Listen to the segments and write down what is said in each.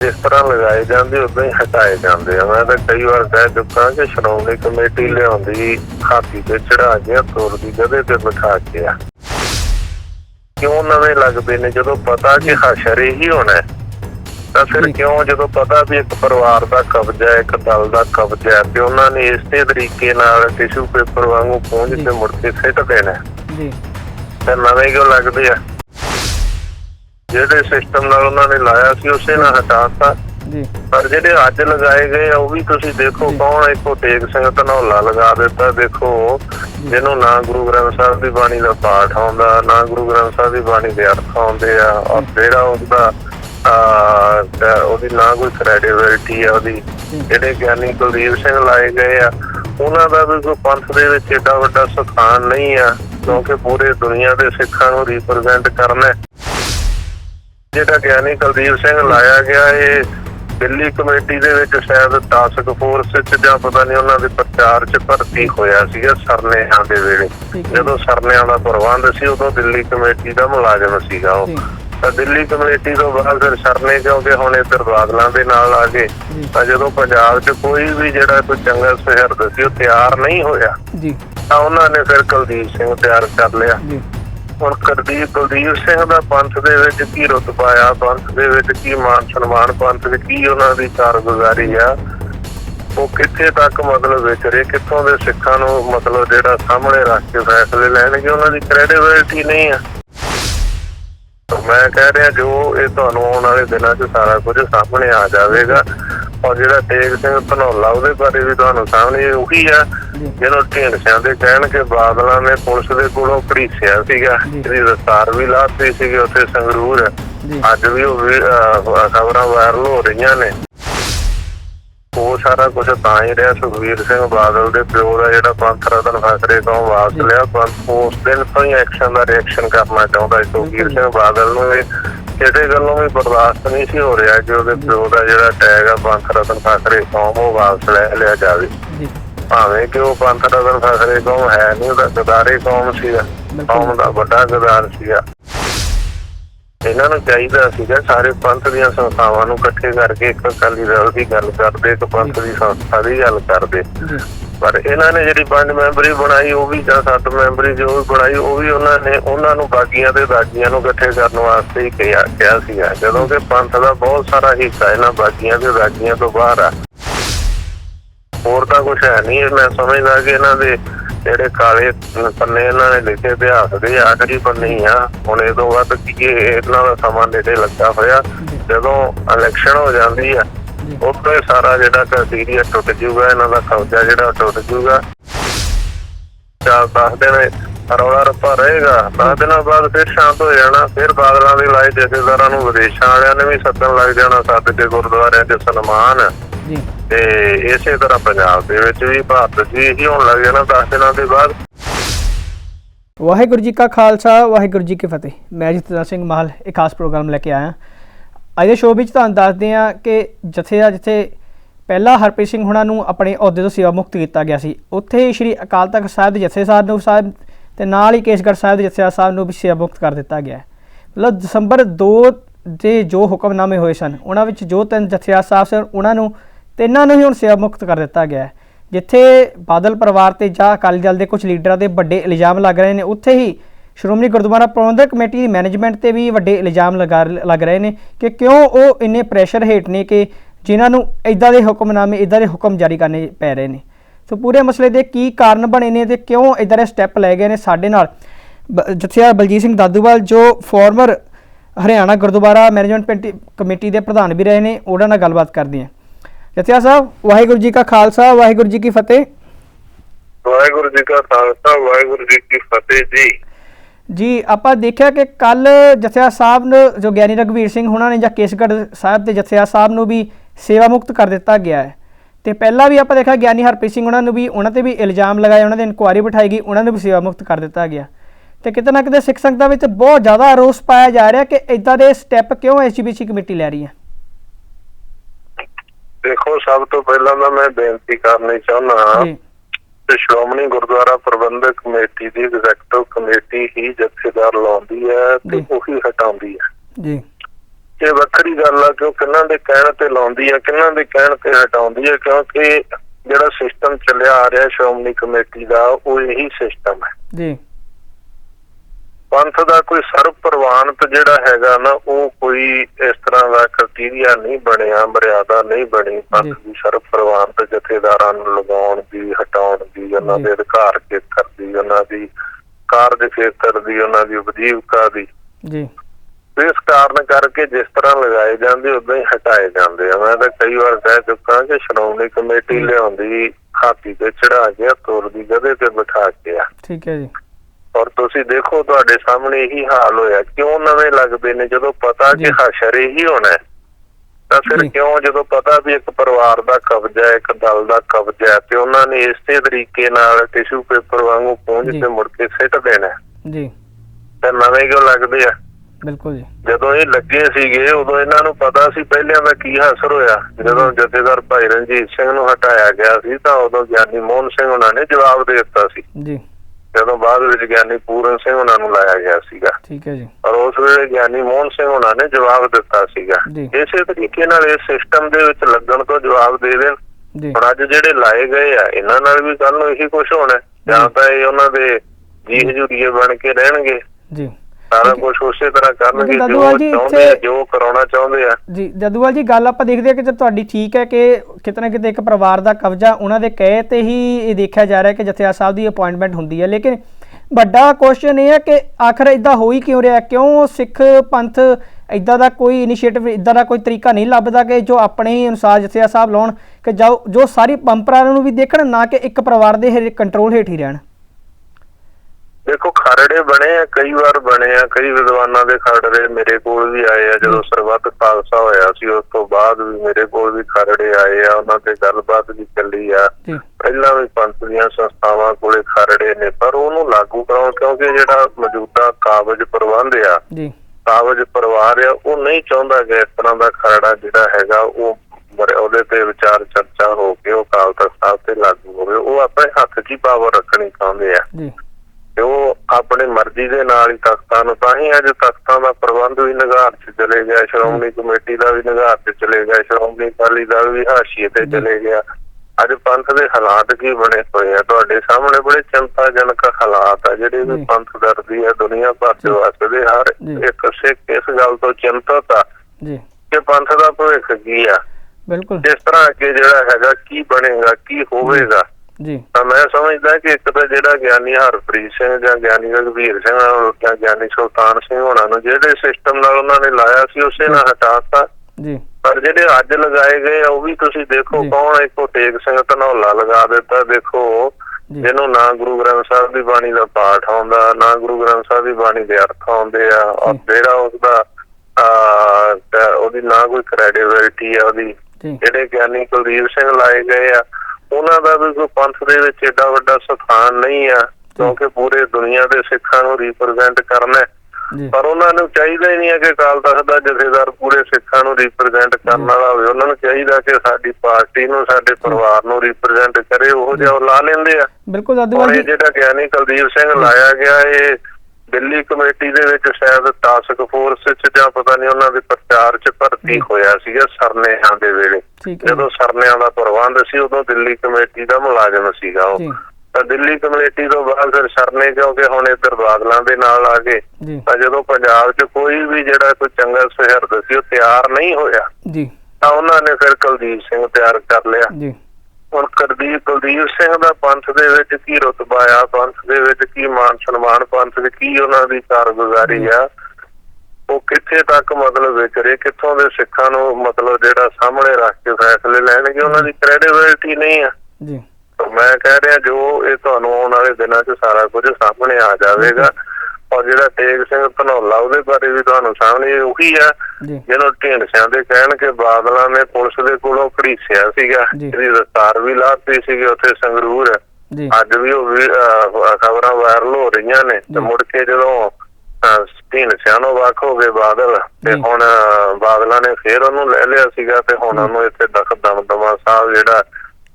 ਜਿਸ ਤਰ੍ਹਾਂ ਲਗਾਏ ਜਾਂਦੇ ਉਦਾਂ ਹੀ ਹਟਾਏ ਜਾਂਦੇ ਆ ਮੈਂ ਤਾਂ ਕਈ ਵਾਰ ਕਹਿ ਚੁੱਕਾ ਕਿ ਸ਼੍ਰੋਮਣੀ ਕਮੇਟੀ ਲਿਆਉਂਦੀ ਹਾਥੀ ਤੇ ਚੜਾ ਕੇ ਤੋਰਦੀ ਗਧੇ ਤੇ ਬਿਠਾ ਕੇ ਆ ਕਿਉਂ ਨਵੇਂ ਲੱਗਦੇ ਨੇ ਜਦੋਂ ਪਤਾ ਕਿ ਹਸ਼ਰ ਹੀ ਹੋਣਾ ਹੈ ਤਾਂ ਫਿਰ। ਕਿਉਂ ਜਦੋਂ ਪਤਾ ਵੀ ਇੱਕ ਪਰਿਵਾਰ ਦਾ ਕਬਜ਼ਾ ਹੈ ਇੱਕ ਦਲ ਦਾ ਕਬਜ਼ਾ ਹੈ ਤੇ ਉਹਨਾਂ ਨੇ ਇਸੇ ਤਰੀਕੇ ਨਾਲ ਟਿਸ਼ੂ ਪੇਪਰ ਵਾਂਗੂ ਪਹੁੰਚ। ਕੇ ਮੁੜ ਕੇ ਸਿੱਟ ਦੇਣਾ। ਜੀ ਤੇ ਨਵੇਂ ਕਿਉਂ ਲੱਗਦੇ ਆ ਜਿਹੜੇ ਸਿਸਟਮ ਨਾਲ ਉਹਨਾਂ ਨੇ ਲਾਇਆ ਸੀ ਉਸੇ ਨਾਲ ਹਟਾਤਾ ਜੀ ਪਰ ਜਿਹੜੇ ਅੱਜ ਲਗਾਏ ਗਏ ਆ ਉਹ ਵੀ ਤੁਸੀਂ ਦੇਖੋ। ਕੌਣ ਇੱਕੋ ਤੇਗ ਸਿੰਘ ਧਨੌਲਾ ਲਗਾ ਦਿੱਤਾ ਦੇਖੋ ਜਿਹਨੂੰ ਨਾ ਗੁਰੂ ਗ੍ਰੰਥ ਸਾਹਿਬ ਦੀ ਬਾਣੀ ਦਾ ਪਾਠ ਆਉਂਦਾ ਨਾ ਗੁਰੂ ਗ੍ਰੰਥ ਸਾਹਿਬ ਦੀ ਬਾਣੀ ਦੇ ਅਰਥ ਆਉਂਦੇ ਆ ਔਰ ਜਿਹੜਾ ਉਹਦਾ ਆ ਉਹਦੀ ਨਾ ਕੋਈ ਕ੍ਰੈਡੀਬਿਲਿਟੀ ਆ ਉਹਦੀ। ਜਿਹੜੇ ਗਿਆਨੀ ਕੁਲਦੀਪ ਸਿੰਘ ਲਾਏ ਗਏ ਆ ਉਹਨਾਂ ਦਾ ਵੀ ਕੋਈ ਪੰਥ ਦੇ ਵਿੱਚ ਏਡਾ ਵੱਡਾ ਸਥਾਨ ਨਹੀਂ ਆ ਕਿਉਂਕਿ ਪੂਰੇ ਦੁਨੀਆ ਦੇ ਸਿੱਖਾਂ ਨੂੰ ਰਿਪਰੈਜ਼ੈਂਟ ਕਰਨਾ ਹੈ। ਜਿਹੜਾ ਗਿਆਨੀ ਕੁਲਦੀਪ ਸਿੰਘ ਲਾਇਆ ਗਿਆ ਇਹ ਦਿੱਲੀ ਕਮੇਟੀ ਦੇ ਵਿੱਚ ਸ਼ਾਇਦ ਟਾਸਕ ਫੋਰਸ ਚ ਜਾਂ ਪਤਾ ਨਹੀਂ ਉਹਨਾਂ ਦੇ ਪ੍ਰਚਾਰ ਚ ਭਰਤੀ ਹੋਇਆ ਸੀਗਾ ਸਰਨਿਆਂ ਦੇ ਵੇਲੇ। ਜਦੋਂ ਸਰਨਿਆਂ ਦਾ ਪ੍ਰਬੰਧ ਸੀ ਉਦੋਂ ਦਿੱਲੀ ਕਮੇਟੀ ਦਾ ਮੁਲਾਜ਼ਮ ਸੀਗਾ ਉਹ। ਤਾਂ ਦਿੱਲੀ ਕਮੇਟੀ ਤੋਂ ਬਾਅਦ ਫਿਰ ਸਰਨੇ ਕਿਉਂਕਿ ਹੁਣ ਇੱਧਰ ਬਾਦਲਾਂ ਦੇ ਨਾਲ ਆ ਗਏ ਤਾਂ ਜਦੋਂ ਪੰਜਾਬ 'ਚ ਕੋਈ ਵੀ ਜਿਹੜਾ ਕੋਈ ਚੰਗਾ ਸੁਹਿਰਦ ਸੀ ਉਹ ਤਿਆਰ ਨਹੀਂ ਹੋਇਆ ਜੀ। ਤਾਂ ਉਹਨਾਂ ਨੇ ਫਿਰ ਕੁਲਦੀਪ ਸਿੰਘ ਤਿਆਰ ਕਰ ਲਿਆ। ਜੀ। ਹੁਣ ਕੁਲਦੀਪ ਕੁਲਦੀਪ ਸਿੰਘ ਦਾ ਪੰਥ ਦੇ ਵਿੱਚ ਕੀ ਰੁਤਬਾ ਆ ਪੰਥ ਦੇ ਵਿੱਚ ਕੀ ਮਾਨ ਸਨਮਾਨ? ਪੰਥ ਵਿੱਚ ਕੀ ਉਹਨਾਂ ਦੀ ਕਾਰਗੁਜ਼ਾਰੀ ਆ? ਉਹ ਕਿੱਥੇ ਤੱਕ ਮਤਲਬ ਵਿਚਰੇ ਕਿੱਥੋਂ ਦੇ ਸਿੱਖਾਂ ਨੂੰ ਮਤਲਬ ਜਿਹੜਾ ਸਾਹਮਣੇ ਰੱਖ ਕੇ ਫੈਸਲੇ ਲੈਣਗੇ, ਉਹਨਾਂ ਦੀ ਕ੍ਰੈਡੀਬਿਲਟੀ ਨਹੀਂ ਆ। ਮੈਂ ਕਹਿ ਰਿਹਾ ਜੋ ਇਹ ਤੁਹਾਨੂੰ ਆਉਣ ਵਾਲੇ ਦਿਨਾਂ 'ਚ ਸਾਰਾ ਕੁਝ ਸਾਹਮਣੇ ਆ ਜਾਵੇਗਾ। ਔਰ ਜਿਹੜਾ ਤੇਗ ਸਿੰਘ ਧਨੌਲਾ, ਉਹਦੇ ਬਾਰੇ ਵੀ ਤੁਹਾਨੂੰ ਸਾਹਮਣੇ ਉਹੀ ਆ ਜੀ ਜਿਹਨੂੰ ਢੀਂਡਸਿਆਂ ਦੇ ਕਹਿਣ ਕਿ ਬਾਦਲਾਂ ਨੇ ਪੁਲਿਸ ਦੇ ਕੋਲੋਂ ਘੜੀਸਿਆ ਸੀਗਾ। ਇਹਦੀ ਦਸਤਾਰ ਵੀ ਲਾਤੀ ਸੀਗੀ ਉੱਥੇ ਸੰਗਰੂਰ ਅੱਜ ਵੀ ਉਹ ਖਬਰਾਂ ਵਾਇਰਲ ਹੋ ਰਹੀਆਂ ਨੇ ਉਹ ਸਾਰਾ ਕੁਝ ਤਾਂ ਹੀ ਰਿਹਾ ਸੁਖਵੀਰ ਸਿੰਘ ਬਾਦਲ ਦੇ ਪਿਓ ਦਾ ਜਿਹੜਾ ਪੰਥ ਰਤਨ ਫਸਰੇ ਤੋਂ ਵਾਪਸ। ਲਿਆ ਪੰਥ ਉਸ ਦਿਨ ਤੋਂ ਹੀ ਐਕਸ਼ਨ ਦਾ ਰਿਐਕਸ਼ਨ ਕਰਨਾ ਚਾਹੁੰਦਾ ਸੀ ਸੁਖਵੀਰ। ਸਿੰਘ ਬਾਦਲ ਨੂੰ ਇਹ ਕਿਸੇ ਗੱਲੋਂ ਵੀ ਬਰਦਾਸ਼ਤ ਨਹੀਂ ਸੀ ਹੋ ਰਿਹਾ ਕਿ ਉਹਦੇ। ਪਿਓ ਦਾ ਜਿਹੜਾ ਟੈਗ ਆ ਪੰਥ ਰਤਨ ਫਸਰੇ ਤੋਂ ਉਹ ਵਾਪਸ ਲੈ ਲਿਆ ਜਾਵੇ ਜੀ ਭਾਵੇਂ ਕਿ ਉਹ ਪੰਥ ਰਤਨ ਫਸਰੇ ਕੌਮ ਹੈ ਨਹੀਂ ਉਹਦਾ ਗਦਾਰੇ ਕੌਮ ਸੀਗਾ? ਕੌਮ ਦਾ ਵੱਡਾ ਗਦਾਰ ਸੀਗਾ। ਇਹਨਾਂ ਨੂੰ ਚਾਹੀਦਾ ਸੀਗਾ ਸਾਰੇ ਪੰਥ ਦੀਆਂ ਸੰਸਥਾਵਾਂ ਨੂੰ ਇਕੱਠੇ ਕਰਕੇ ਇੱਕ ਅਕਾਲੀ ਦਲ ਦੀ ਗੱਲ ਕਰਦੇ ਇੱਕ ਪੰਥ ਦੀ ਸੰਸਥਾ ਦੀ ਗੱਲ ਕਰਦੇ। ਪਰ ਇਹਨਾਂ ਨੇ ਜਿਹੜੀ ਪੰਜ ਮੈਂਬਰੀ ਬਣਾਈ ਉਹ ਵੀ ਜਾਂ ਸੱਤ ਮੈਂਬਰੀ ਜੋ ਵੀ ਬਣਾਈ ਉਹ ਵੀ ਉਹਨਾਂ ਨੇ ਉਹਨਾਂ ਨੂੰ ਬਾਗੀਆਂ ਤੇ ਦਾਗੀਆਂ ਨੂੰ ਇਕੱਠੇ ਕਰਨ ਵਾਸਤੇ ਹੀ ਕਿਹਾ ਕਿਹਾ ਸੀਗਾ। ਜਦੋਂ ਕਿ ਪੰਥ ਦਾ ਬਹੁਤ ਸਾਰਾ ਹਿੱਸਾ ਇਹਨਾਂ ਬਾਗੀਆਂ ਤੇ ਦਾਗੀਆਂ ਤੋਂ ਬਾਹਰ ਆ। ਹੋਰ ਤਾਂ ਕੁਝ ਹੈ ਨਹੀਂ। ਮੈਂ ਸਮਝਦਾ ਕਿ ਇਹਨਾਂ ਦੇ ਜਿਹੜੇ ਕਾਲੇ ਪੰਨੇ ਇਹਨਾਂ ਨੇ ਲਿਖੇ ਇਤਿਹਾਸ ਦੇ ਆਖਰੀ ਪੰਨੇ ਆ। ਹੁਣ ਇਹ ਤੋਂ ਬਾਅਦ ਕੀ ਇਹਨਾਂ ਦਾ ਸਮਾਂ ਨੇੜੇ ਲੱਗਾ ਹੋਇਆ। ਜਦੋਂ ਇਲੈਕਸ਼ਨ ਹੋ ਜਾਂਦੀ ਆ ਜੀ ਸਾਰਾ ਜਿਹੜਾ ਕਸੀਰੀਆ ਟੁੱਟ ਜੂਗਾ ਇਹਨਾਂ ਦਾ ਕਬਜ਼ਾ ਜਿਹੜਾ ਟੁੱਟ ਜੂਗਾ ਚਾਰ ਦਸ ਦਿਨ ਰੌਲਾ ਰੱਪਾ ਰਹੇਗਾ। ਦਸ ਦਿਨਾਂ ਬਾਅਦ ਫਿਰ ਸ਼ਾਂਤ ਹੋ ਜਾਣਾ। ਫਿਰ ਬਾਦਲਾਂ ਦੇ ਲਾਏ ਜਥੇਦਾਰਾਂ ਨੂੰ ਵਿਦੇਸ਼ਾਂ ਵਾਲਿਆਂ ਨੇ ਵੀ ਸੱਦਣ ਲੱਗ ਜਾਣਾ। ਸੱਦ ਕੇ ਗੁਰਦੁਆਰਿਆਂ 'ਚ ਸਨਮਾਨ। ਜੀ। ਤੇ ਇਸੇ ਤਰ੍ਹਾਂ ਪੰਜਾਬ ਦੇ ਵਿੱਚ ਵੀ ਭਾਰਤ 'ਚ ਵੀ ਇਹੀ ਹੋਣ ਲੱਗ ਜਾਣਾ ਦਸ ਦਿਨਾਂ ਦੇ ਬਾਅਦ। ਵਾਹਿਗੁਰੂ ਜੀ ਕਾ ਖਾਲਸਾ, ਵਾਹਿਗੁਰੂ ਜੀ ਕੀ ਫਤਿਹ। ਮੈਂ ਜਤਿੰਦਰ ਸਿੰਘ ਮਾਹਲ ਇੱਕ ਖਾਸ ਪ੍ਰੋਗਰਾਮ ਲੈ ਕੇ ਆਇਆ। ਅੱਜ ਦੇ ਸ਼ੋਅ ਵਿੱਚ ਤੁਹਾਨੂੰ ਦੱਸਦੇ ਹਾਂ ਕਿ ਜਥੇ ਦਾ ਜਿੱਥੇ ਪਹਿਲਾ ਹਰਪ੍ਰੀਤ ਸਿੰਘ ਹੁਣਾਂ ਨੂੰ ਆਪਣੇ ਅਹੁਦੇ ਤੋਂ ਸੇਵਾ ਮੁਕਤ ਕੀਤਾ ਗਿਆ ਸੀ, ਉੱਥੇ ਹੀ ਸ਼੍ਰੀ ਅਕਾਲ ਤਖਤ ਸਾਹਿਬ ਦੇ ਜਥੇ ਸਾਹਿਬ ਨੂੰ ਸਾਹਿਬ ਤੇ ਨਾਲ ਹੀ ਕੇਸਗੜ੍ਹ ਸਾਹਿਬ ਦੇ ਜਥੇਦਾਰ ਸਾਹਿਬ ਨੂੰ ਵੀ ਸੇਵਾ ਮੁਕਤ ਕਰ ਦਿੱਤਾ ਗਿਆ ਮਤਲਬ ਦਸੰਬਰ 2 ਦੇ ਜੋ ਹੁਕਮਨਾਮੇ ਹੋਏ ਸਨ, ਉਹਨਾਂ ਵਿੱਚ ਜੋ ਤਿੰਨ ਜਥੇਦਾਰ ਸਾਹਿਬ ਸਨ, ਉਹਨਾਂ ਨੂੰ ਤਿੰਨਾਂ ਨੂੰ ਹੀ ਹੁਣ ਸੇਵਾ ਮੁਕਤ ਕਰ ਦਿੱਤਾ ਗਿਆ ਹੈ। ਜਿੱਥੇ ਬਾਦਲ ਪਰਿਵਾਰ ਤੇ ਜਾਂ ਅਕਾਲੀ ਦਲ ਦੇ ਕੁਝ ਲੀਡਰਾਂ ਦੇ ਵੱਡੇ ਇਲਜ਼ਾਮ ਲੱਗ ਰਹੇ ਨੇ, ਉੱਥੇ ਹੀ ਸ਼੍ਰੋਮਣੀ ਗੁਰਦੁਆਰਾ ਪ੍ਰਬੰਧਕ ਕਮੇਟੀ ਦੀ ਮੈਨੇਜਮੈਂਟ ਤੇ ਵੀ ਵੱਡੇ ਇਲਜ਼ਾਮ ਲਗਾ ਲੱਗ ਰਹੇ ਨੇ ਕਿ ਕਿਉਂ ਉਹ ਇੰਨੇ ਪ੍ਰੈਸ਼ਰ ਹੇਠ ਨੇ ਕਿ ਜਿਨ੍ਹਾਂ ਨੂੰ ਇਦਾਂ ਦੇ ਹੁਕਮਨਾਮੇ ਇਦਾਂ ਦੇ ਹੁਕਮ ਜਾਰੀ ਕਰਨੇ ਪੈ ਰਹੇ ਨੇ। ਸੋ ਪੂਰੇ ਮਸਲੇ ਦੇ ਕੀ ਕਾਰਨ ਬਣੇ ਨੇ ਤੇ ਕਿਉਂ ਇਦਾਂ ਦੇ ਸਟੈਪ ਲਏ ਗਏ ਨੇ ਸਾਡੇ ਨਾਲ ਬ- ਜਥੇਦਾਰ ਬਲਜੀਤ ਸਿੰਘ ਦਾਦੂਵਾਲ, ਜੋ former Haryana Gurdwara management committee ਦੇ ਪ੍ਰਧਾਨ ਵੀ ਰਹੇ ਨੇ ਉਹਨਾਂ ਨਾਲ ਗੱਲਬਾਤ ਕਰਦੇ ਹਾਂ। ਜਥੇਦਾਰ ਸਾਹਿਬ ਵਾਹਿਗੁਰੂ ਜੀ ਕਾ ਖਾਲਸਾ ਵਾਹਿਗੁਰੂ ਜੀ ਕੀ ਫਤਿਹ। ਵਾਹਿਗੁਰੂ ਜੀ ਕਾ ਖਾਲਸਾ ਵਾਹਿਗੁਰੂ ਜੀ ਕੀ ਫਤਿਹ ਜੀ। ਜੀ ਆਪਾਂ ਦੇਖਿਆ ਕਿ ਕੱਲ ਜਥਿਆ ਸਾਹਿਬ ਨੂੰ ਜੋ ਗਿਆਨੀ ਰਗਵੀਰ ਸਿੰਘ ਹੁਣਾਂ ਨੇ ਜਾਂ ਕੇਸਗੜ੍ਹ ਸਾਹਿਬ ਦੇ ਜਥਿਆ ਸਾਹਿਬ ਨੂੰ ਵੀ ਸੇਵਾ ਮੁਕਤ ਕਰ ਦਿੱਤਾ ਗਿਆ ਹੈ। ਤੇ ਪਹਿਲਾਂ ਵੀ ਆਪਾਂ ਦੇਖਿਆ ਗਿਆਨੀ ਹਰਪ੍ਰੀਤ ਸਿੰਘ ਉਹਨਾਂ ਨੂੰ ਵੀ ਉਹਨਾਂ ਤੇ ਵੀ ਇਲਜ਼ਾਮ ਲਗਾਏ ਉਹਨਾਂ ਦੇ ਇਨਕੁਆਇਰੀ ਬਿਠਾਈ ਗਈ ਉਹਨਾਂ ਨੂੰ ਵੀ ਸੇਵਾ ਮੁਕਤ ਕਰ ਦਿੱਤਾ ਗਿਆ। ਤੇ ਕਿਤੇ ਨਾ ਕਿਤੇ ਸਿੱਖ ਸੰਗਤਾਂ ਵਿੱਚ ਬਹੁਤ ਜ਼ਿਆਦਾ ਰੋਸ ਪਾਇਆ ਜਾ ਰਿਹਾ ਕਿ ਇਦਾਂ ਦੇ ਸਟੈਪ ਕਿਉਂ ਐਸਜੀਪੀਸੀ ਕਮੇਟੀ ਲੈ ਰਹੀ ਹੈ? ਦੇਖੋ ਸਭ ਤੋਂ ਪਹਿਲਾਂ ਤਾਂ ਮੈਂ ਬੇਨਤੀ ਕਰਨੀ ਚਾਹੁੰਦਾ ਜੀ। ਤੇ ਸ਼੍ਰੋਮਣੀ ਗੁਰਦੁਆਰਾ ਪ੍ਰਬੰਧਕ ਕਮੇਟੀ ਦੀ ਐਗਜ਼ੈਕਟਿਵ ਕਮੇਟੀ ਹੀ ਜਥੇਦਾਰ ਲਾਉਂਦੀ ਹੈ ਤੇ। ਉਹੀ ਹਟਾਉਂਦੀ ਹੈ। ਜੀ। ਇਹ ਵੱਖਰੀ ਗੱਲ ਆ ਕਿ ਉਹ ਕਿੰਨਾਂ ਦੇ ਕਹਿਣ ਤੇ ਲਾਉਂਦੀ ਆ ਕਿੰਨਾਂ ਦੇ ਕਹਿਣ ਤੇ ਹਟਾਉਂਦੀ ਆ ਕਿਉਂਕਿ ਜਿਹੜਾ ਸਿਸਟਮ ਚੱਲਿਆ ਆ ਰਿਹਾ ਸ਼੍ਰੋਮਣੀ ਕਮੇਟੀ ਦਾ ਉਹ ਇਹੀ ਸਿਸਟਮ ਹੈ। ਜੀ। ਪੰਥ ਦਾ ਕੋਈ ਸਰਵ ਪ੍ਰਵਾਨਤ ਜਿਹੜਾ ਹੈਗਾ ਨਾ ਉਹ ਕੋਈ ਇਸ ਤਰ੍ਹਾਂ ਦਾ ਕ੍ਰਾਈਟੇਰੀਆ ਨਹੀਂ ਬਣਿਆ ਮਰਿਆਦਾ ਨਹੀਂ ਬਣੀ। ਪੰਥ ਦੀ ਸਰਵ ਪ੍ਰਵਾਨਤ ਜਥੇਦਾਰਾਂ ਨੂੰ ਲਗਾਉਣ ਦੀ ਹਟਾਉਣ ਦੀ ਉਹਨਾਂ। ਦੇ ਅਧਿਕਾਰ ਖੇਤਰ ਦੀ ਉਹਨਾਂ ਦੀ ਕਾਰਜ ਖੇਤਰ ਦੀ ਉਹਨਾਂ ਦੀ ਉਪਜੀਵਕਾ ਦੀ ਜੀ ਇਸ ਕਾਰਨ ਕਰਕੇ ਜਿਸ ਤਰ੍ਹਾਂ ਲਗਾਏ ਜਾਂਦੇ ਉਦਾਂ ਹੀ ਹਟਾਏ ਜਾਂਦੇ ਆ ਮੈਂ ਤਾਂ ਕਈ ਵਾਰ ਕਹਿ ਚੁੱਕਾ ਕਿ ਸ਼੍ਰੋਮਣੀ ਕਮੇਟੀ। ਲਿਆਉਂਦੀ ਹਾਥੀ ਤੇ ਚੜਾ ਕੇ ਤੋਰਦੀ ਗਧੇ ਤੇ ਬਿਠਾ ਕੇ ਆ ਠੀਕ ਹੈ ਜੀ ਔਰ ਤੁਸੀਂ ਦੇਖੋ ਤੁਹਾਡੇ ਸਾਹਮਣੇ ਇਹੀ ਹਾਲ ਹੋਇਆ। ਕਿਉਂ ਨਵੇਂ ਲੱਗਦੇ ਨੇ? ਜਦੋਂ ਪਤਾ। ਕਿ ਹਸ਼ਰ ਇਹੀ ਹੋਣਾ ਤਾਂ ਫਿਰ। ਕਿਉਂ ਜਦੋਂ ਪਤਾ ਵੀ ਇੱਕ ਪਰਿਵਾਰ ਦਾ ਕਬਜ਼ਾ ਹੈ ਇੱਕ ਦਲ ਦਾ ਕਬਜ਼ਾ ਹੈ ਤੇ ਉਹਨਾਂ ਨੇ ਇਸੇ ਤਰੀਕੇ ਨਾਲ ਟਿਸ਼ੂ ਪੇਪਰ ਵਾਂਗੂ ਜੀ। ਕੇ ਮੁੜ ਕੇ ਸਿੱਟ ਦੇਣਾ। ਜੀ। ਤਾਂ ਨਵੇਂ ਕਿਉਂ ਲੱਗਦੇ ਆ? ਬਿਲਕੁਲ ਜੀ। ਜਦੋਂ ਇਹ ਲੱਗੇ ਸੀਗੇ ਉਦੋਂ ਇਹਨਾਂ ਨੂੰ ਪਤਾ ਸੀ ਪਹਿਲਿਆਂ ਦਾ ਕੀ ਹਾਸਰ ਹੋਇਆ। ਜਦੋਂ ਜਥੇਦਾਰ ਭਾਈ ਰਣਜੀਤ ਸਿੰਘ ਨੂੰ ਹਟਾਇਆ ਗਿਆ ਸੀ ਤਾਂ ਉਦੋਂ ਗਿਆਨੀ ਮੋਹਨ ਸਿੰਘ ਉਹਨਾਂ ਨੇ ਜਵਾਬ ਦੇ ਦਿੱਤਾ ਸੀ। ਜੀ। ਜਦੋਂ ਬਾਅਦ ਵਿੱਚ ਗਿਆਨੀ ਪੂਰਨ ਸਿੰਘ ਉਹਨਾਂ ਨੂੰ ਲਾਇਆ ਗਿਆ ਸੀਗਾ। ਠੀਕ ਹੈ ਜੀ। ਔਰ ਉਸ ਵੇਲੇ ਗਿਆਨੀ ਮੋਹਨ ਸਿੰਘ ਉਹਨਾਂ ਨੇ ਜਵਾਬ ਦਿੱਤਾ ਸੀਗਾ। ਇਸੇ ਤਰੀਕੇ ਨਾਲ ਇਸ ਸਿਸਟਮ ਦੇ ਵਿੱਚ ਲੱਗਣ ਤੋਂ ਜਵਾਬ ਦੇ ਦੇਣ। ਹੁਣ ਅੱਜ ਜਿਹੜੇ ਲਾਏ ਗਏ ਆ ਇਹਨਾਂ ਨਾਲ ਵੀ ਕੱਲ ਨੂੰ ਇਹੀ ਕੁਝ ਹੋਣਾ ਹੈ। ਜਾਂ ਤਾਂ ਇਹ ਉਹਨਾਂ ਦੇ ਜੀ ਹਜੂਰੀਏ ਬਣ ਕੇ ਰਹਿਣਗੇ। ਜੀ। ਸਾਰਾ ਕੁਝ ਉਸੇ ਤਰ੍ਹਾਂ ਕਰਨਗੇ ਜੋ ਚਾਹੁੰਦੇ ਆ, ਜੋ ਕਰਾਉਣਾ ਚਾਹੁੰਦੇ ਆ। ਜੀ ਜਦੂਵਾਲ ਜੀ ਗੱਲ ਆਪਾਂ ਦੇਖਦੇ ਹਾਂ ਕਿ ਜੇ ਤੁਹਾਡੀ ਠੀਕ ਹੈ ਕਿ ਕਿਤੇ ਨਾ ਕਿਤੇ ਇੱਕ ਪਰਿਵਾਰ ਦਾ ਕਬਜ਼ਾ ਉਹਨਾਂ ਦੇ ਕਹੇ ਤੇ ਹੀ ਇਹ ਦੇਖਿਆ ਜਾ ਰਿਹਾ ਕਿ ਜਥੇਦਾਰ ਸਾਹਿਬ ਦੀ ਅਪਾਇੰਟਮੈਂਟ ਹੁੰਦੀ ਹੈ। ਲੇਕਿਨ ਵੱਡਾ ਕੁਐਸਚਨ ਇਹ ਹੈ ਕਿ ਆਖਰ ਇਦਾਂ ਹੋ ਹੀ ਕਿਉਂ ਰਿਹਾ? ਕਿਉਂ ਸਿੱਖ ਪੰਥ ਇਦਾਂ ਦਾ ਕੋਈ ਇਨੀਸ਼ੀਏਟਿਵ ਇਦਾਂ ਦਾ ਕੋਈ ਤਰੀਕਾ ਨਹੀਂ ਲੱਭਦਾ ਕਿ ਜੋ ਆਪਣੇ ਹੀ ਅਨੁਸਾਰ ਜਥੇਦਾਰ ਸਾਹਿਬ ਲਾਉਣ ਕਿ ਜੋ ਸਾਰੀ ਪਰੰਪਰਾ ਨੂੰ ਵੀ ਦੇਖਣ ਨਾ ਕਿ ਇੱਕ ਪਰਿਵਾਰ ਦੇ ਕੰਟਰੋਲ ਹੇਠ ਹੀ ਰਹਿਣ। ਦੇਖੋ ਖਰੜੇ ਬਣੇ ਆ ਕਈ ਵਾਰ ਬਣੇ ਆ ਕਈ ਵਿਦਵਾਨਾਂ ਦੇ ਖਰੜੇ ਮੇਰੇ ਕੋਲ ਵੀ ਆਏ ਆ। ਜਦੋਂ ਸਰਬੱਤ ਖਾਲਸਾ ਹੋਇਆ ਸੀ ਉਸ ਤੋਂ ਬਾਅਦ ਵੀ ਮੇਰੇ ਕੋਲ ਵੀ ਖਰੜੇ ਆਏ ਆ ਉਹਨਾਂ ਤੇ ਗੱਲਬਾਤ ਵੀ ਚੱਲੀ ਆ। ਪਹਿਲਾਂ ਵੀ ਪੰਥ ਦੀਆਂ ਸੰਸਥਾਵਾਂ ਕੋਲੇ ਖਰੜੇ ਨੇ ਪਰ ਉਹਨੂੰ ਲਾਗੂ ਕਰਾਉਣ ਕਿਉਂਕਿ ਜਿਹੜਾ ਮੌਜੂਦਾ ਕਾਬਜ ਪ੍ਰਬੰਧ ਆ ਜੀ। ਕਾਬਜ ਪਰਿਵਾਰ ਆ ਉਹ ਨਹੀਂ ਚਾਹੁੰਦਾ ਕਿ ਇਸ ਤਰ੍ਹਾਂ ਦਾ ਖਰੜਾ ਜਿਹੜਾ ਹੈਗਾ ਉਹ ਉਹਦੇ ਤੇ ਵਿਚਾਰ ਚਰਚਾ ਹੋ ਕੇ ਉਹ ਅਕਾਲ ਤਖਤ ਸਾਹਿਬ ਤੇ ਲਾਗੂ ਹੋਵੇ। ਉਹ ਆਪਣੇ ਹੱਥ 'ਚ ਹੀ ਪਾਵਰ ਰੱਖਣੀ ਚਾਹੁੰਦੇ ਆ। ਜੀ। ਉਹ ਆਪਣੀ ਮਰਜ਼ੀ ਦੇ ਨਾਲ ਹੀ ਤਖਤਾਂ ਨੂੰ ਤਾਂ ਹੀ ਅੱਜ ਤਖਤਾਂ ਦਾ ਪ੍ਰਬੰਧ ਵੀ ਨਿਗਾਰ 'ਚ ਚਲੇ ਗਿਆ ਸ਼੍ਰੋਮਣੀ ਕਮੇਟੀ ਦਾ ਵੀ ਨਿਗਾਰ 'ਚ ਚਲੇ ਗਿਆ ਸ਼੍ਰੋਮਣੀ ਅਕਾਲੀ ਦਲ ਵੀ ਹਾਸ਼ੀਏ ਤੇ। ਚਲੇ ਗਿਆ ਅੱਜ ਪੰਥ ਦੇ ਹਾਲਾਤ ਕੀ ਬਣੇ ਹੋਏ ਆ ਤੁਹਾਡੇ ਸਾਹਮਣੇ ਬੜੇ ਚਿੰਤਾਜਨਕ ਹਾਲਾਤ ਆ ਜਿਹੜੇ ਵੀ। ਪੰਥ ਦਰਦੀ ਆ ਦੁਨੀਆ ਭਰ ਜੀ। ਵਸਦੇ ਹਰ। ਇੱਕ ਸਿੱਖ ਇਸ ਗੱਲ ਤੋਂ ਚਿੰਤਤ ਆ ਜੀ ਕਿ ਪੰਥ ਦਾ ਭਵਿੱਖ ਕੀ ਆ ਬਿਲਕੁਲ ਜਿਸ ਤਰ੍ਹਾਂ ਅੱਗੇ ਜਿਹੜਾ ਹੈਗਾ ਕੀ ਬਣੇਗਾ ਕੀ ਹੋਵੇਗਾ ਜੀ। ਤਾਂ ਮੈਂ ਸਮਝਦਾ ਕਿ ਇੱਕ ਤਾਂ ਜਿਹੜਾ ਗਿਆਨੀ ਹਰਪ੍ਰੀਤ ਸਿੰਘ ਜਾਂ ਗਿਆਨੀ ਰਘਵੀਰ ਸਿੰਘ ਜਾਂ ਗਿਆਨੀ ਸੁਲਤਾਨ ਸਿੰਘ ਹੋਣਾ ਨੂੰ ਜਿਹੜੇ ਸਿਸਟਮ ਨਾਲ ਉਹਨਾਂ ਨੇ ਲਾਇਆ ਸੀ ਉਸੇ ਨਾਲ ਹਟਾਤਾ। ਜੀ। ਪਰ ਜਿਹੜੇ ਅੱਜ ਲਗਾਏ ਗਏ ਉਹ ਵੀ ਤੁਸੀਂ ਦੇਖੋ। ਕੌਣ ਇੱਕੋ ਟੇਕ ਸਿੰਘ ਧਨੌਲਾ ਲਗਾ ਦਿੱਤਾ ਦੇਖੋ। ਜਿਹਨੂੰ ਨਾ ਗੁਰੂ ਗ੍ਰੰਥ ਸਾਹਿਬ ਦੀ ਬਾਣੀ ਦਾ ਪਾਠ ਆਉਂਦਾ ਨਾ ਗੁਰੂ ਗ੍ਰੰਥ ਸਾਹਿਬ ਦੀ ਬਾਣੀ ਦੇ ਅਰਥ ਆਉਂਦੇ ਆ। ਔਰ। ਜਿਹੜਾ ਉਸਦਾ ਆ ਉਹਦੀ ਨਾ ਕੋਈ ਕ੍ਰੈਡੀਬਿਲਿਟੀ ਆ ਉਹਦੀ ਜਿਹੜੇ ਗਿਆਨੀ ਕੁਲਦੀਪ ਸਿੰਘ ਲਾਏ ਗਏ ਆ ਉਹਨਾਂ ਦਾ ਵੀ ਕੋਈ ਪੰਥ ਦੇ ਵਿੱਚ ਏਡਾ ਵੱਡਾ ਸਥਾਨ ਨਹੀਂ ਆ ਕਿਉਂਕਿ ਪੂਰੇ ਦੁਨੀਆ ਦੇ ਸਿੱਖਾਂ ਨੂੰ ਰਿਪਰੈਜ਼ੈਂਟ ਕਰਨਾ ਪਰ ਉਹਨਾਂ ਨੂੰ ਚਾਹੀਦਾ ਹੀ ਨਹੀਂ ਹੈ ਕਿ ਅਕਾਲ ਤਖਤ ਦਾ ਜਥੇਦਾਰ ਪੂਰੇ ਸਿੱਖਾਂ ਨੂੰ ਰਿਪਰੈਜ਼ੈਂਟ ਕਰਨ ਵਾਲਾ ਹੋਵੇ। ਉਹਨਾਂ ਨੂੰ ਚਾਹੀਦਾ ਕਿ ਸਾਡੀ ਪਾਰਟੀ ਨੂੰ ਸਾਡੇ ਪਰਿਵਾਰ ਨੂੰ ਰਿਪਰੈਜ਼ੈਂਟ ਕਰੇ ਉਹ ਜਿਹਾ ਉਹ ਲਾ ਲੈਂਦੇ ਆ। ਬਿਲਕੁਲ ਦਾਦੂਵਾਲ ਜੀ ਜਿਹੜਾ ਗਿਆਨੀ ਕੁਲਦੀਪ ਸਿੰਘ ਲਾਇਆ ਗਿਆ ਇਹ ਦਿੱਲੀ ਕਮੇਟੀ ਦੇ ਵਿੱਚ ਸ਼ਾਇਦ ਟਾਸਕ ਫੋਰਸ ਚ ਜਾਂ ਪਤਾ ਨਹੀਂ ਉਹਨਾਂ ਦੇ ਪ੍ਰਚਾਰ ਚ ਭਰਤੀ। ਹੋਇਆ ਸੀਗਾ ਸਰਨੇਹਾਂ ਦੇ ਵੇਲੇ। ਜਦੋਂ ਸਰਨਿਆਂ ਦਾ ਪ੍ਰਬੰਧ ਸੀ ਉਦੋਂ ਦਿੱਲੀ ਕਮੇਟੀ ਦਾ ਮੁਲਾਜ਼ਮ ਸੀਗਾ ਉਹ। ਤਾਂ ਦਿੱਲੀ ਕਮੇਟੀ ਤੋਂ ਬਾਅਦ ਫਿਰ ਸਰਨੇ ਕਿਉਂਕਿ ਹੁਣ ਇੱਧਰ ਬਾਦਲਾਂ ਦੇ ਨਾਲ ਆ ਗਏ ਤਾਂ ਜਦੋਂ ਪੰਜਾਬ 'ਚ ਕੋਈ ਵੀ ਜਿਹੜਾ ਕੋਈ ਚੰਗਾ ਸੁਹਿਰਦ ਸੀ ਉਹ ਤਿਆਰ ਨਹੀਂ ਹੋਇਆ। ਜੀ। ਤਾਂ ਉਹਨਾਂ ਨੇ ਫਿਰ ਕੁਲਦੀਪ ਸਿੰਘ ਤਿਆਰ ਕਰ ਲਿਆ। ਜੀ। ਹੁਣ ਕੁਲਦੀਪ ਕੁਲਦੀਪ ਸਿੰਘ ਦਾ ਪੰਥ ਦੇ ਵਿੱਚ ਕੀ ਰੁਤਬਾ ਆ? ਪੰਥ ਦੇ ਵਿੱਚ ਕੀ ਮਾਨ ਸਨਮਾਨ? ਪੰਥ ਵਿੱਚ ਕੀ ਉਹਨਾਂ ਦੀ ਕਾਰਗੁਜ਼ਾਰੀ ਆ? ਉਹ ਕਿੱਥੇ ਤੱਕ ਮਤਲਬ ਵਿਚਰੇ ਕਿੱਥੋਂ ਦੇ ਸਿੱਖਾਂ ਨੂੰ ਮਤਲਬ ਜਿਹੜਾ ਸਾਹਮਣੇ ਰੱਖ ਕੇ ਫੈਸਲੇ ਲੈਣਗੇ ਉਹਨਾਂ ਦੀ ਕ੍ਰੈਡੀਬਿਲਿਟੀ ਨਹੀਂ ਆ। ਜੀ। ਮੈਂ ਕਹਿ ਰਿਹਾ ਜੋ ਇਹ ਤੁਹਾਨੂੰ ਆਉਣ ਵਾਲੇ ਦਿਨਾਂ 'ਚ ਸਾਰਾ ਕੁਝ ਸਾਹਮਣੇ ਆ ਜਾਵੇਗਾ। ਔਰ ਜਿਹੜਾ ਤੇਗ ਸਿੰਘ ਧਨੌਲਾ ਉਹਦੇ ਬਾਰੇ ਵੀ ਤੁਹਾਨੂੰ ਸਾਹਮਣੇ ਉਹੀ ਆ ਜਿਹਨੂੰ ਢੀਂਡਸਿਆਂ ਦੇ ਕਹਿਣ ਕਿ ਬਾਦਲਾਂ ਨੇ ਪੁਲਿਸ ਦੇ ਕੋਲੋਂ ਘੜੀਸਿਆ ਸੀਗਾ। ਇਹਦੀ ਦਸਤਾਰ ਵੀ ਲਾਤੀ ਸੀਗੀ ਉੱਥੇ ਸੰਗਰੂਰ ਅੱਜ ਵੀ ਉਹ ਖਬਰਾਂ ਵਾਇਰਲ ਹੋ ਰਹੀਆਂ ਨੇ। ਤੇ ਮੁੜ ਕੇ ਜਦੋਂ ਢੀਂਡਸਿਆਂ ਨੂੰ ਵੱਖ ਹੋ ਗਏ ਬਾਦਲ ਤੇ। ਹੁਣ ਬਾਦਲਾਂ ਨੇ ਫੇਰ ਉਹਨੂੰ ਲੈ ਲਿਆ ਸੀਗਾ ਤੇ ਹੁਣ। ਉਹਨੂੰ ਇੱਥੇ ਦਖ ਦਮਦਮਾ ਸਾਹਿਬ ਜਿਹੜਾ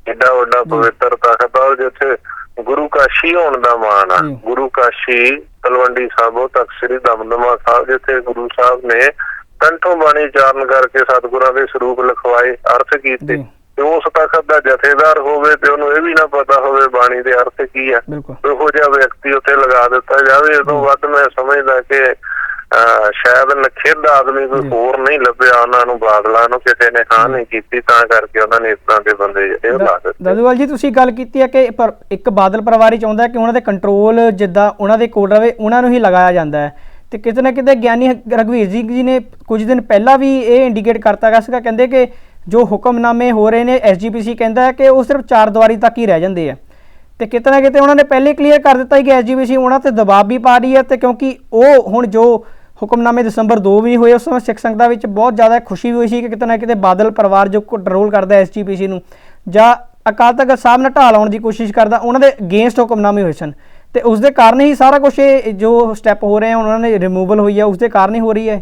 ਏਡਾ ਵੱਡਾ। ਪਵਿੱਤਰ ਤਖਤ ਆ ਜਿੱਥੇ ਗੁਰੂ ਕਾਸ਼ੀ ਹੋਣ ਦਾ ਮਾਣ ਆ। ਗੁਰੂ ਕਾਸ਼ੀ ਤਲਵੰਡੀ ਸਾਬੋ ਤੱਕ ਸ੍ਰੀ ਦਮਦਮਾ ਸਾਹਿਬ ਜਿੱਥੇ ਗੁਰੂ ਸਾਹਿਬ ਨੇ ਕੰਠੋਂ ਬਾਣੀ ਚਾਰਨ ਕਰਕੇ ਸਤਿਗੁਰਾਂ ਦੇ ਸਰੂਪ ਲਿਖਵਾਏ ਅਰਥ ਕੀਤੇ। ਤੇ ਉਸ ਤਖਤ ਦਾ ਜਥੇਦਾਰ ਹੋਵੇ ਤੇ ਉਹਨੂੰ ਇਹ ਵੀ ਨਾ ਪਤਾ ਹੋਵੇ ਬਾਣੀ ਦੇ ਅਰਥ ਕੀ ਆ। ਉਹੋ ਜਿਹਾ ਵਿਅਕਤੀ ਉੱਥੇ ਲਗਾ ਦਿੱਤਾ ਜਾਵੇ। ਇਸ ਤੋਂ ਵੱਧ ਮੈਂ ਸਮਝਦਾ ਕਿ ਸ਼ਾਇਦ ਨਖਿੱਧ ਆਦਮੀ ਕੋਈ। ਹੋਰ ਨਹੀਂ ਲੱਭਿਆ ਉਹਨਾਂ ਨੂੰ ਬਾਦਲਾਂ ਨੂੰ ਕਿਸੇ ਨੇ ਹਾਂ ਨਹੀਂ ਕੀਤੀ ਤਾਂ ਕਰਕੇ ਉਹਨਾਂ ਨੇ ਇਸ ਤਰ੍ਹਾਂ ਦੇ ਬੰਦੇ ਜਿਹੜੇ ਉਹ ਲਾ ਦਿੱਤੇ। ਦਾਦੂਵਾਲ ਜੀ ਤੁਸੀਂ ਗੱਲ ਕੀਤੀ ਹੈ ਕਿ ਪਰ ਇੱਕ ਬਾਦਲ ਪਰਿਵਾਰ ਹੀ ਚਾਹੁੰਦਾ ਕਿ ਉਹਨਾਂ ਦੇ ਕੰਟਰੋਲ ਜਿੱਦਾਂ ਉਹਨਾਂ ਦੇ ਕੋਲ ਰਵੇ ਉਹਨਾਂ ਨੂੰ ਹੀ ਲਗਾਇਆ ਜਾਂਦਾ ਹੈ। ਤੇ ਕਿਤੇ ਨਾ ਕਿਤੇ ਗਿਆਨੀ ਰਗਵੀਰ ਜੀ ਜੀ ਨੇ ਕੁਝ ਦਿਨ ਪਹਿਲਾਂ ਵੀ ਇਹ ਇੰਡੀਕੇਟ ਕਰਤਾ ਗਿਆ ਸੀਗਾ ਕਹਿੰਦੇ ਕਿ ਜੋ ਹੁਕਮਨਾਮੇ ਹੋ ਰਹੇ ਨੇ ਐਸਜੀਪੀਸੀ ਕਹਿੰਦਾ ਹੈ ਕਿ ਉਹ ਸਿਰਫ ਚਾਰ ਦੀਵਾਰੀ ਤੱਕ ਹੀ ਰਹਿ ਜਾਂਦੇ ਆ। ਤੇ ਕਿਤੇ ਨਾ ਕਿਤੇ ਉਹਨਾਂ ਨੇ ਪਹਿਲੇ ਕਲੀਅਰ ਕਰ ਦਿੱਤਾ ਸੀ ਕਿ ਐਸਜੀਪੀਸੀ ਉਹਨਾਂ ਤੇ ਦਬਾਅ ਵੀ ਪਾ ਰਹੀ ਹੈ ਤੇ ਕਿਉਂਕਿ ਉਹ ਹੁਣ ਜੋ ਹੁਕਮਨਾਮੇ ਦਸੰਬਰ 2 ਵੀ ਹੋਏ, ਉਸ ਸਮੇਂ ਸਿੱਖ ਸੰਗਤਾਂ ਵਿੱਚ ਬਹੁਤ ਜ਼ਿਆਦਾ ਖੁਸ਼ੀ ਵੀ ਹੋਈ ਸੀ ਕਿ ਕਿਤੇ ਨਾ ਕਿਤੇ ਬਾਦਲ ਪਰਿਵਾਰ ਜੋ ਕੰਟਰੋਲ ਕਰਦਾ ਐਸਜੀਪੀਸੀ ਨੂੰ ਜਾਂ ਅਕਾਲ ਤਖਤ ਸਾਹਿਬ ਨਾਲ ਢਾਲ ਲਾਉਣ ਦੀ ਕੋਸ਼ਿਸ਼ ਕਰਦਾ, ਉਹਨਾਂ ਦੇ ਅਗੇਂਸਟ ਹੁਕਮਨਾਮੇ ਹੋਏ ਸਨ। ਤੇ ਉਸ ਦੇ ਕਾਰਨ ਹੀ ਸਾਰਾ ਕੁਝ ਇਹ ਜੋ ਸਟੈਪ ਹੋ ਰਹੇ ਆ ਉਹਨਾਂ ਨੇ ਰਿਮੂਵਲ ਹੋਈ ਹੈ ਉਸ ਦੇ ਕਾਰਨ ਹੀ ਹੋ ਰਹੀ ਹੈ।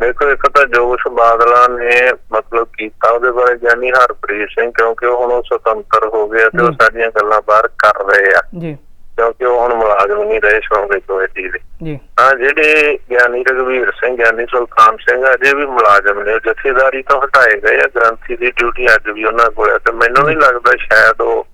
ਦੇਖੋ ਇੱਕ ਤਾਂ ਜੋਸ਼ ਬਾਦਲਾਂ ਨੇ ਮਤਲਬ ਕੀਤਾ ਉਹਦੇ ਬਾਰੇ ਗਿਆਨੀ ਹਰਪ੍ਰੀਤ ਸਿੰਘ ਕਿਉਂਕਿ ਉਹ ਹੁਣ ਉਹ ਸੁਤੰਤਰ ਹੋ ਗਿਆ ਤੇ ਉਹ। ਸਾਰੀਆਂ ਗੱਲਾਂ ਬਾਹਰ ਕਰ ਰਹੇ ਆ। ਜੀ। ਕਿਉਂਕਿ ਉਹ ਹੁਣ ਮੁਲਾਜ਼ਮ ਨਹੀਂ ਰਹੇ ਸ਼੍ਰੋਮਣੀ ਕਮੇਟੀ ਦੇ। ਜੀ। ਹਾਂ ਜਿਹੜੇ ਗਿਆਨੀ ਰਘਵੀਰ ਸਿੰਘ ਗਿਆਨੀ ਸੁਲਤਾਨ ਸਿੰਘ ਅਜੇ ਵੀ ਮੁਲਾਜ਼ਮ ਨੇ ਜਥੇਦਾਰੀ ਤੋਂ ਹਟਾਏ ਗਏ ਆ ਗ੍ਰੰਥੀ ਦੀ ਡਿਊਟੀ ਅੱਜ ਵੀ ਉਹਨਾਂ ਕੋਲ ਹੈ ਤੇ ਮੈਨੂੰ ਨਹੀਂ ਲੱਗਦਾ ਸ਼ਾਇਦ ਉਹ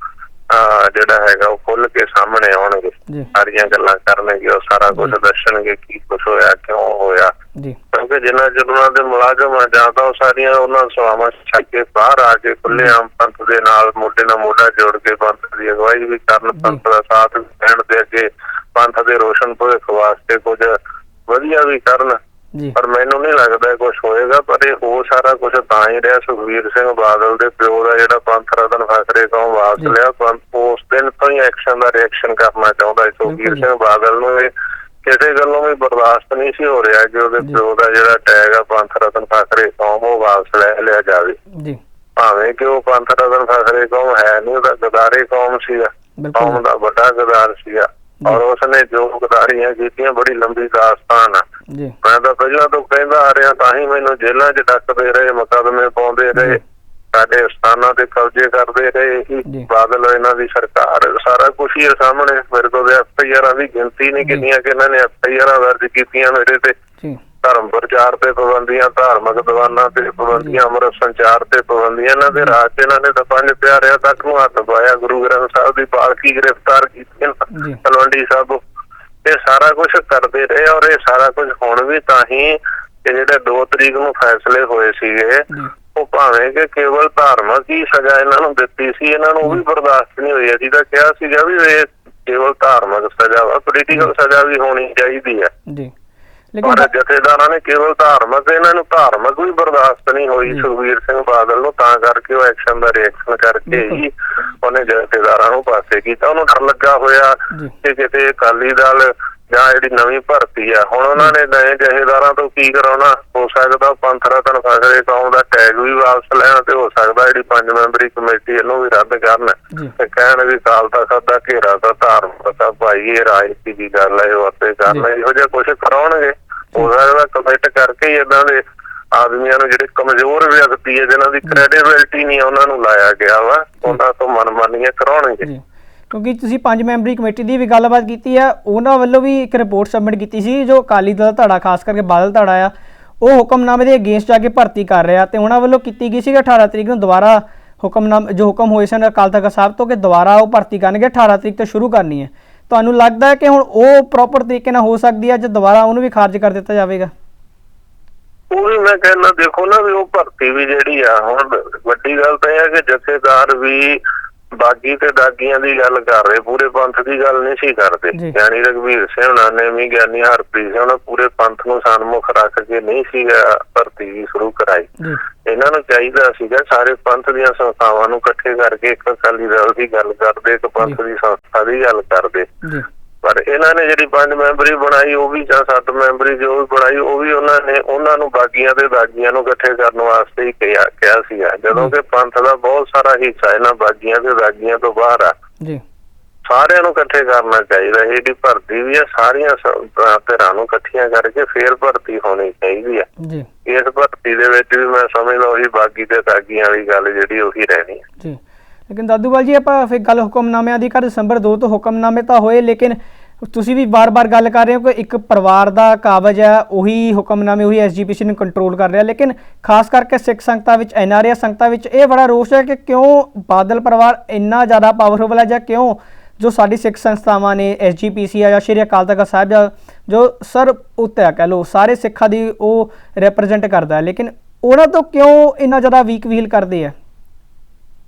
ਜਿਹੜਾ ਹੈਗਾ ਉਹ ਖੁੱਲ ਕੇ ਸਾਹਮਣੇ ਆਉਣਗੇ। ਸਾਰੀਆਂ ਗੱਲਾਂ ਕਰਨਗੇ ਉਹ ਸਾਰਾ ਕੁਝ ਦੱਸਣਗੇ ਕੀ ਕੁਝ ਹੋਇਆ ਕਿਉਂ ਹੋਇਆ। ਜੀ। ਕਿਉਂਕਿ ਜਿੰਨਾ ਚਿਰ ਉਹਨਾਂ ਦੇ ਮੁਲਾਜ਼ਮ ਆ ਜਾਂ ਤਾਂ ਉਹ ਸਾਰੀਆਂ ਉਹਨਾਂ ਸਵਾਵਾਂ ਛੱਡ ਕੇ ਬਾਹਰ ਆ ਕੇ ਖੁੱਲੇ ਆਮ ਪੰਥ ਦੇ ਨਾਲ ਮੋਢੇ ਨਾਲ ਮੋਢਾ ਜੋੜ ਕੇ ਪੰਥ ਦੀ ਅਗਵਾਈ ਵੀ ਕਰਨ ਪੰਥ ਦਾ ਸਾਥ ਦੇਣ ਦੇ ਅੱਗੇ ਪੰਥ ਦੇ ਰੋਸ਼ਨ ਭਵਿੱਖ ਵਾਸਤੇ ਕੁਝ ਵਧੀਆ ਵੀ ਕਰਨ। ਪਰ ਮੈਨੂੰ ਨਹੀਂ ਲੱਗਦਾ ਕੁਝ ਹੋਏਗਾ ਪਰ ਇਹ ਹੋ ਸਾਰਾ ਕੁਝ ਤਾਂ ਹੀ ਰਿਹਾ ਸੁਖਵੀਰ ਸਿੰਘ ਬਾਦਲ ਦੇ ਪਿਓ ਫਖਰੇ ਤੋਂ ਵਾਪਸ। ਲਿਆ ਪੰਥ ਉਸ ਦਿਨ ਤੋਂ ਹੀ ਐਕਸ਼ਨ ਦਾ ਰਿਐਕਸ਼ਨ ਕਰਨਾ ਚਾਹੁੰਦਾ ਸੀ। ਜੀ। ਸਿੰਘ ਬਾਦਲ ਨੂੰ ਇਹ ਕਿਸੇ ਗੱਲੋਂ ਵੀ ਬਰਦਾਸ਼ਤ ਨਹੀਂ ਸੀ ਹੋ ਰਿਹਾ ਕਿ ਉਹਦੇ। ਪਿਓ ਦਾ ਜਿਹੜਾ ਟੈਗ ਆ ਪੰਥ ਰਤਨ ਫਖਰੇ ਕੌਮ ਉਹ ਵਾਪਸ ਲੈ ਲਿਆ ਜਾਵੇ। ਜੀ। ਭਾਵੇਂ ਕਿ ਉਹ ਪੰਥ ਰਤਨ ਫਖਰੇ ਕੌਮ ਹੈ ਨਹੀਂ ਉਹਦਾ ਗਦਾਰੇ ਕੌਮ ਬਿਲਕੁਲ ਕੌਮ ਦਾ ਵੱਡਾ ਗਦਾਰ ਸੀਗਾ। ਔਰ ਉਸਨੇ ਜੋ ਗਦਾਰੀਆਂ ਕੀਤੀਆਂ ਬੜੀ ਲੰਬੀ ਦਾਸਤਾਨ ਆ। ਜੀ। ਮੈਂ ਤਾਂ ਪਹਿਲਾਂ ਤੋਂ ਕਹਿੰਦਾ ਆ ਰਿਹਾ ਤਾਂ ਹੀ ਮੈਨੂੰ ਜੇਲ੍ਹਾਂ 'ਚ ਡੱਕਦੇ ਰਹੇ ਮੁਕੱਦਮੇ ਪਾਉਂਦੇ ਰਹੇ। ਸਾਡੇ ਸਥਾਨਾਂ ਤੇ ਕਬਜ਼ੇ ਕਰਦੇ ਰਹੇ ਬਾਦਲ ਇਹਨਾਂ ਦੀ ਸਰਕਾਰ ਸਾਰਾ ਕੁਝ ਹੀ ਸਾਹਮਣੇ ਮੇਰੇ ਕੋਲ ਐਫਆਈਆਰਾਂ ਦੀ ਗਿਣਤੀ ਨਹੀਂ। ਕਿੰਨੀਆਂ ਕਿ ਇਹਨਾਂ ਨੇ ਐਫਆਈਆਰਾਂ ਦਰਜ ਕੀਤੀਆਂ ਮੇਰੇ ਤੇ। ਧਰਮ ਪ੍ਰਚਾਰ ਤੇ ਪਾਬੰਦੀਆਂ ਧਾਰਮਿਕ ਦੀਵਾਨਾਂ ਤੇ ਪਾਬੰਦੀਆਂ ਅੰਮ੍ਰਿਤ ਸੰਚਾਰ ਤੇ ਪਾਬੰਦੀਆਂ ਇਹਨਾਂ ਦੇ ਰਾਜ 'ਚ ਇਹਨਾਂ ਨੇ ਤਾਂ ਪੰਜ ਪਿਆਰਿਆਂ ਤੱਕ ਨੂੰ ਹੱਥ ਪਾਇਆ ਗੁਰੂ ਗ੍ਰੰਥ ਸਾਹਿਬ ਦੀ ਪਾਲਕੀ ਗ੍ਰਿਫਤਾਰ ਕੀਤੀ ਤਲਵੰਡੀ ਸਾਹਿਬ। ਇਹ ਸਾਰਾ ਕੁਝ ਕਰਦੇ ਰਹੇ ਔਰ ਇਹ ਸਾਰਾ ਕੁਝ ਹੁਣ ਵੀ ਤਾਂ ਹੀ ਇਹ ਜਿਹੜੇ 2 ਤਰੀਕ ਨੂੰ ਫੈਸਲੇ ਹੋਏ ਸੀਗੇ ਉਹ ਭਾਵੇਂ ਕਿ ਕੇਵਲ ਧਾਰਮਿਕ ਹੀ ਸਜ਼ਾ ਇਹਨਾਂ ਨੂੰ ਦਿੱਤੀ ਸੀ ਇਹਨਾਂ ਨੂੰ ਉਹ ਵੀ ਬਰਦਾਸ਼ਤ ਨਹੀਂ ਹੋਈ। ਅਸੀਂ ਤਾਂ ਕਿਹਾ ਸੀਗਾ ਵੀ ਇਹ ਕੇਵਲ ਧਾਰਮਿਕ ਸਜ਼ਾ ਵਾ ਪੋਲੀਟੀਕਲ ਸਜ਼ਾ ਵੀ ਹੋਣੀ ਚਾਹੀਦੀ ਹੈ ਜੀ। ਲੇਕਿਨ ਜਥੇਦਾਰਾਂ ਨੇ ਕੇਵਲ ਧਾਰਮਿਕ ਇਹਨਾਂ ਨੂੰ ਧਾਰਮਿਕ ਵੀ ਬਰਦਾਸ਼ਤ ਨਹੀਂ ਹੋਈ। ਸੁਖਵੀਰ ਸਿੰਘ ਬਾਦਲ ਨੂੰ ਤਾਂ ਕਰਕੇ ਉਹ ਐਕਸ਼ਨ ਦਾ ਰਿਐਕਸ਼ਨ ਕਰਕੇ। ਹੀ ਉਹਨੇ ਜਥੇਦਾਰਾਂ ਨੂੰ ਪਾਸੇ ਕੀਤਾ। ਉਹਨੂੰ ਡਰ ਲੱਗਾ ਹੋਇਆ ਕਿ ਕਿਤੇ ਅਕਾਲੀ ਦਲ ਜਾਂ ਜਿਹੜੀ ਨਵੀਂ ਭਰਤੀ ਆ ਹੁਣ ਉਹਨਾਂ ਨੇ ਨਵੇਂ ਜਥੇਦਾਰਾਂ ਤੋਂ ਕੀ ਕਰਾਉਣਾ? ਹੋ ਸਕਦਾ ਪੰਥ ਰਤਨ ਫਸਰੇ ਕੌਮ ਦਾ ਟੈਗ ਵੀ ਵਾਪਸ ਲੈਣ ਤੇ ਹੋ ਸਕਦਾ ਜਿਹੜੀ ਪੰਜ ਮੈਂਬਰੀ ਕਮੇਟੀ ਇਹਨੂੰ ਵੀ ਰੱਦ ਕਰਨ। ਤੇ ਕਹਿਣ ਵੀ ਤਖਤ ਦਾ ਘੇਰਾ ਤਾਂ ਧਾਰਮਿਕ ਤਾਂ ਭਾਈ ਇਹ ਰਾਜਨੀਤੀ ਦੀ ਗੱਲ ਹੈ ਉਹ ਆਪੇ ਕਰਨਾ। ਇਹੋ ਜਿਹਾ ਕੁਝ ਕਰਾਉਣਗੇ। ਹੋ ਸਕਦਾ ਕਮਿਟ ਕਰਕੇ ਹੀ ਇਦਾਂ ਦੇ ਆਦਮੀਆਂ ਨੂੰ ਜਿਹੜੇ ਕਮਜ਼ੋਰ ਵਿਅਕਤੀ ਹੈ ਜਿਨ੍ਹਾਂ ਦੀ ਕ੍ਰੈਡੀਬਿਲਿਟੀ ਨਹੀਂ ਉਹਨਾਂ ਨੂੰ ਲਾਇਆ ਗਿਆ ਵਾ। ਉਹਨਾਂ ਤੋਂ ਮਨਮਾਨੀਆਂ ਕਰਾਉਣਗੇ। ਕਿਉਂਕਿ ਤੁਸੀਂ ਪੰਜ ਮੈਂਬਰੀ ਕਮੇਟੀ ਦੀ ਵੀ ਗੱਲਬਾਤ ਕੀਤੀ ਹੈ ਉਹਨਾਂ ਵੱਲੋਂ ਵੀ ਇੱਕ ਰਿਪੋਰਟ ਸਬਮਿਟ ਕੀਤੀ ਸੀ, ਜੋ ਅਕਾਲੀ ਦਲ ਧੜਾ, ਖਾਸ ਕਰਕੇ ਬਾਦਲ ਧੜਾ ਆ, ਉਹ ਹੁਕਮਨਾਮੇ ਦੇ ਅਗੇਂਸਟ ਜਾ ਕੇ ਭਰਤੀ ਕਰ ਰਿਹਾ ਤੇ ਉਹਨਾਂ ਵੱਲੋਂ ਕੀਤੀ ਗਈ ਸੀ 18 ਤਰੀਕ ਨੂੰ ਦੁਬਾਰਾ ਹੁਕਮਨਾਮ, ਜੋ ਹੁਕਮ ਹੋਏ ਸਨ ਅਕਾਲ ਤਖਤ ਸਾਹਿਬ ਤੋਂ ਕਿ ਦੁਬਾਰਾ ਉਹ ਭਰਤੀ ਕਰਨਗੇ 18 ਤਰੀਕ ਤੋਂ ਸ਼ੁਰੂ ਕਰਨੀ ਹੈ। ਤੁਹਾਨੂੰ ਲੱਗਦਾ ਹੈ ਕਿ ਹੁਣ ਉਹ ਪ੍ਰੋਪਰ ਤਰੀਕੇ ਨਾਲ ਹੋ ਸਕਦੀ ਹੈ ਜੇ ਦੁਬਾਰਾ ਉਹਨੂੰ ਵੀ ਖਾਰਜ ਕਰ ਦਿੱਤਾ ਜਾਵੇਗਾ? ਉਹ ਵੀ ਮੈਂ ਕਹਿੰਦਾ ਦੇਖੋ ਨਾ ਵੀ ਉਹ ਭਰਤੀ ਵੀ ਜਿਹੜੀ ਆ, ਹੁਣ ਵੱਡੀ ਗੱਲ ਤਾਂ ਇਹ ਹੈ ਕਿ ਜਥੇਦਾਰ ਵੀ ਬਾਗੀ ਤੇ ਦਾਗੀਆਂ ਦੀ ਗੱਲ ਕਰ ਰਹੇ ਪੂਰੇ ਪੰਥ ਦੀ ਗੱਲ ਨਹੀਂ ਸੀ ਕਰਦੇ। ਗਿਆਨੀ ਰਘਵੀਰ ਸਿੰਘ ਉਹਨਾਂ ਨੇ ਵੀ ਗਿਆਨੀ ਹਰਪ੍ਰੀਤ ਸਿੰਘ ਉਹਨਾਂ ਪੂਰੇ ਪੰਥ ਨੂੰ ਸਨਮੁਖ ਰੱਖ ਕੇ ਨਹੀਂ ਸੀਗਾ ਭਰਤੀ ਵੀ ਸ਼ੁਰੂ ਕਰਾਈ। ਇਹਨਾਂ ਨੂੰ ਚਾਹੀਦਾ ਸੀਗਾ ਸਾਰੇ ਪੰਥ ਦੀਆਂ ਸੰਸਥਾਵਾਂ ਨੂੰ ਇਕੱਠੇ ਕਰਕੇ ਇੱਕ ਅਕਾਲੀ ਦਲ ਦੀ ਗੱਲ ਕਰਦੇ ਇੱਕ ਪੰਥ ਦੀ ਸੰਸਥਾ ਦੀ ਗੱਲ ਕਰਦੇ। ਪਰ ਇਹਨਾਂ ਨੇ ਜਿਹੜੀ ਪੰਜ ਮੈਂਬਰੀ ਬਣਾਈ ਉਹ ਵੀ ਜਾਂ ਸੱਤ ਮੈਂਬਰੀ ਜੋ ਵੀ ਬਣਾਈ ਉਹ ਵੀ ਉਹਨਾਂ ਨੇ ਉਹਨਾਂ ਨੂੰ ਬਾਗੀਆਂ ਤੇ ਦਾਗੀਆਂ ਨੂੰ ਇਕੱਠੇ ਕਰਨ ਵਾਸਤੇ ਹੀ ਕਿਹਾ ਕਿਹਾ ਸੀਗਾ। ਜਦੋਂ ਕਿ ਪੰਥ ਦਾ ਬਹੁਤ ਸਾਰਾ ਹਿੱਸਾ ਇਹਨਾਂ ਬਾਗੀਆਂ ਤੇ ਦਾਗੀਆਂ ਤੋਂ ਬਾਹਰ ਆ। ਜੀ। ਸਾਰਿਆਂ ਨੂੰ ਇਕੱਠੇ ਕਰਨਾ ਚਾਹੀਦਾ ਇਹ ਜਿਹੜੀ ਭਰਤੀ ਵੀ ਆ ਸਾਰੀਆਂ ਸ- ਧਿਰਾਂ ਨੂੰ ਇਕੱਠੀਆਂ ਕਰਕੇ ਫੇਰ ਭਰਤੀ ਹੋਣੀ ਚਾਹੀਦੀ ਆ। ਜੀ। ਇਸ ਭਰਤੀ ਦੇ ਵਿੱਚ ਵੀ ਮੈਂ ਸਮਝਦਾ ਉਹੀ ਬਾਗੀ ਤੇ ਦਾਗੀਆਂ ਵਾਲੀ ਗੱਲ ਜਿਹੜੀ ਉਹੀ ਰਹਿਣੀ ਹੈ ਜੀ। ਲੇਕਿਨ ਦਾਦੂਵਾਲ ਜੀ, ਆਪਾਂ ਫਿਰ ਗੱਲ ਹੁਕਮਨਾਮਿਆਂ ਦੀ ਕਰ, ਦਸੰਬਰ 2 ਤੋਂ ਹੁਕਮਨਾਮੇ ਤਾਂ ਹੋਏ, ਲੇਕਿਨ ਤੁਸੀਂ ਵੀ ਬਾਰ-ਬਾਰ ਗੱਲ ਕਰ ਰਹੇ ਹੋ ਕਿ ਇੱਕ ਪਰਿਵਾਰ ਦਾ ਕਾਬਜ ਹੈ, ਉਹੀ ਹੁਕਮਨਾਮੇ, ਉਹੀ ਐਸਜੀਪੀਸੀ ਨੂੰ ਕੰਟਰੋਲ ਕਰ ਰਿਹਾ। ਲੇਕਿਨ ਖਾਸ ਕਰਕੇ ਸਿੱਖ ਸੰਗਤਾਂ ਵਿੱਚ ਐਨਆਰਏ ਸੰਗਤਾਂ ਵਿੱਚ ਇਹ ਬੜਾ ਰੋਸ਼ ਹੈ ਕਿ ਕਿਉਂ ਬਾਦਲ ਪਰਿਵਾਰ ਇੰਨਾ ਜ਼ਿਆਦਾ ਪਾਵਰਫੁਲ ਹੈ, ਜਾਂ ਕਿਉਂ ਜੋ ਸਾਡੀ ਸਿੱਖ ਸੰਸਥਾਵਾਂ ਨੇ ਐਸਜੀਪੀਸੀ ਆ, ਜਾਂ ਸ਼੍ਰੀ ਅਕਾਲ ਤਖਤ ਸਾਹਿਬ, ਜਾਂ ਜੋ ਸਰ ਉੱਤੇ ਆ, ਕਹ ਲੋ ਸਾਰੇ ਸਿੱਖਾਂ ਦੀ ਉਹ ਰਿਪਰੈਜ਼ੈਂਟ ਕਰਦਾ ਹੈ। ਲੇਕਿਨ ਉਹਨਾਂ ਤੋਂ ਕਿਉਂ ਇੰਨਾ ਜ਼ਿਆਦਾ ਵੀਕ ਵੀਲ ਕਰਦੇ ਆ?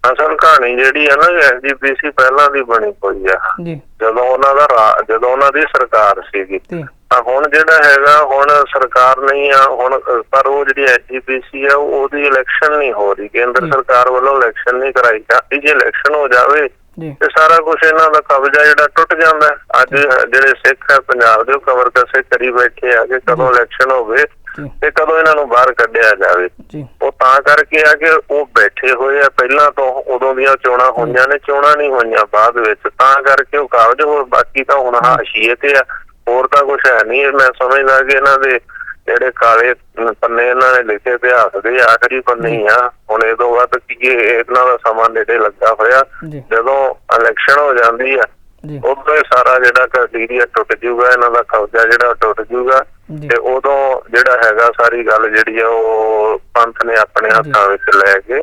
ਅਸਲ ਕਹਾਣੀ ਜਿਹੜੀ ਆ ਨਾ ਐਸਜੀਪੀਸੀ ਪਹਿਲਾਂ ਦੀ ਬਣੀ ਹੋਈ ਆ। ਜੀ। ਜਦੋਂ ਉਹਨਾਂ ਦਾ ਜਦੋਂ ਉਹਨਾਂ ਦੀ ਸਰਕਾਰ ਸੀਗੀ। ਤੇ ਹੁਣ ਜਿਹੜਾ ਹੈਗਾ ਹੁਣ ਸਰਕਾਰ ਨਹੀਂ ਆ ਹੁਣ ਪਰ ਉਹ ਜਿਹੜੀ ਐਸਜੀਪੀਸੀ ਆ ਉਹ- ਉਹਦੀ ਇਲੈਕਸ਼ਨ ਨਹੀਂ ਹੋ ਰਹੀ। ਕੇਂਦਰ ਜੀ। ਸਰਕਾਰ ਵੱਲੋਂ ਇਲੈਕਸ਼ਨ ਨਹੀਂ ਕਰਾਈ ਜਾਂਦੀ ਜੇ ਇਲੈਕਸ਼ਨ ਹੋ ਜਾਵੇ ਜੀ। ਤੇ ਸਾਰਾ ਕੁਝ ਇਹਨਾਂ ਦਾ ਕਬਜ਼ਾ ਜਿਹੜਾ ਟੁੱਟ ਜਾਂਦਾ। ਅੱਜ ਜਿਹੜੇ ਸਿੱਖ ਹੈ ਪੰਜਾਬ ਦੇ ਉਹ ਕਮਰ ਕਸੇ ਕਰੀ ਬੈਠੇ ਆ ਕਿ ਕਦੋਂ ਇਲੈਕਸ਼ਨ ਹੋਵੇ ਜੀ ਤੇ ਕਦੋਂ ਇਹਨਾਂ ਨੂੰ ਬਾਹਰ ਕੱਢਿਆ ਜਾਵੇ? ਉਹ ਤਾਂ ਕਰਕੇ ਆ ਕਿ ਉਹ ਬੈਠੇ ਹੋਏ ਆ ਪਹਿਲਾਂ ਤੋਂ ਉਦੋਂ ਦੀਆਂ ਚੋਣਾਂ ਹੋਈਆਂ ਨੇ ਚੋਣਾਂ ਨਹੀਂ ਹੋਈਆਂ ਬਾਅਦ ਵਿੱਚ। ਤਾਂ ਕਰਕੇ ਉਹ ਕਾਬਜ ਹੋਰ ਬਾਕੀ ਤਾਂ ਹੁਣ ਹਾਸ਼ੀਏ ਤੇ ਆ। ਹੋਰ ਤਾਂ ਕੁਝ ਹੈ ਨਹੀਂ। ਮੈਂ ਸਮਝਦਾ ਕਿ ਇਹਨਾਂ ਦੇ ਜਿਹੜੇ ਕਾਲੇ ਪੰਨੇ ਇਹਨਾਂ ਨੇ ਲਿਖੇ ਇਤਿਹਾਸ ਦੇ ਆਖਰੀ ਪੰਨੇ ਆ। ਹੁਣ ਇਹ ਤੋਂ ਬਾਅਦ ਕੀ ਇਹ ਇਹਨਾਂ ਦਾ ਸਮਾਂ ਨੇੜੇ ਲੱਗਾ ਹੋਇਆ। ਜਦੋਂ ਇਲੈਕਸ਼ਨ ਹੋ ਜਾਂਦੀ ਆ ਉਦੋਂ ਇਹ ਸਾਰਾ ਜਿਹੜਾ ਕ੍ਰਾਈਟੇਰੀਆ ਟੁੱਟ ਜਾਊਗਾ ਇਹਨਾਂ ਦਾ ਕਬਜ਼ਾ ਜਿਹੜਾ ਟੁੱਟ ਜਾਊਗਾ। ਜੀ ਤੇ ਉਦੋਂ ਜਿਹੜਾ ਹੈਗਾ ਸਾਰੀ ਗੱਲ ਜਿਹੜੀ ਆ ਉਹ ਪੰਥ ਨੇ ਆਪਣੇ ਹੱਥਾਂ ਵਿੱਚ ਲੈ ਕੇ